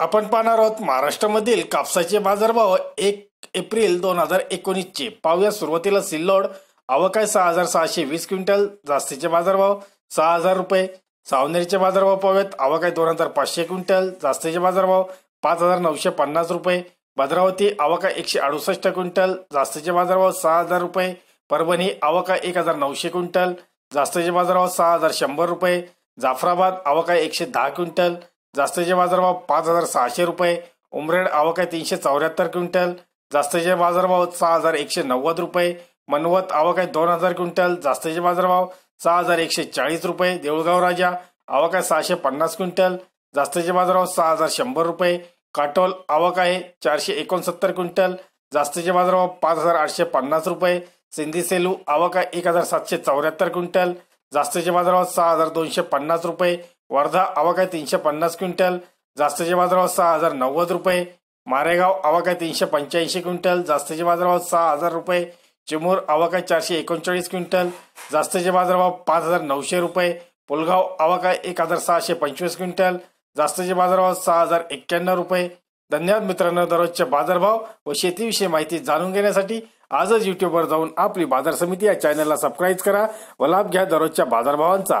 आपण पाहणार आहोत महाराष्ट्रामधील कापसाचे बाजारभाव एक एप्रिल दोन हजार एकोणीसचे. पाहूया सुरुवातीला सिल्लोड अवकाय सहा हजार सहाशे वीस क्विंटल जास्तीचे बाजारभाव सहा हजार रुपये. सावनेरीचे बाजारभाव पाहूयात अवकाय दोन हजार पाचशे क्विंटल जास्तीचे बाजारभाव पाच हजार नऊशे पन्नास रुपये. भद्रावती अवकाय एकशे अडुसष्ट क्विंटल जास्तीचे बाजारभाव सहा हजार रुपये. परभणी अवकाय एक हजार नऊशे क्विंटल जास्तीचे बाजारभाव सहा हजार शंभर रुपये. जाफराबाद अवकाय एकशे दहा क्विंटल जास्तीचे बाजारभाव पाच हजार सहाशे रुपये उमरेड आवक आहे तीनशे चौऱ्याहत्तर क्विंटल जास्तीचे बाजारभाव सहा हजार एकशे नव्वद रुपये मनवत आवक आहे दोन हजार क्विंटल जास्तीचे बाजारभाव सहा हजार एकशे चाळीस रुपये देऊळगाव राजा आवक आहे सहाशे पन्नास क्विंटल जास्तीचे बाजारभाव सहा हजार शंभर रुपये काटोल आवक आहे चारशे एकोणसत्तर क्विंटल जास्तीचे बाजारभाव पाच हजार आठशे पन्नास रुपये सिंधी सेलू आवक आहे एक हजार सातशे चौऱ्याहत्तर क्विंटल जास्तीचे बाजारभाव सहा हजार दोनशे पन्नास रुपये वर्धा आवक आहे तीनशे पन्नास क्विंटल जास्तीचे बाजारभाव सहा हजार नव्वद रुपये. मारेगाव आवक आहे तीनशे पंच्याऐंशी क्विंटल जास्तीचे बाजारभाव सहा हजार रुपये. चिमूर आवक आहे चारशे एकोणचाळीस क्विंटल जास्तीचे बाजारभाव पाच हजार नऊशे रुपये. पुलगाव आवक आहे एक हजार सहाशे पंचवीस क्विंटल जास्तीचे बाजारभाव सहा हजार एक्क्याण्णव रुपये. धन्यवाद मित्रांनो दररोजचे बाजारभाव व शेतीविषयी माहिती जाणून घेण्यासाठी आजच युट्यूबवर जाऊन आपली बाजार समिती या चॅनलला सबस्क्राईब करा व लाभ घ्या दररोजच्या बाजारभावांचा.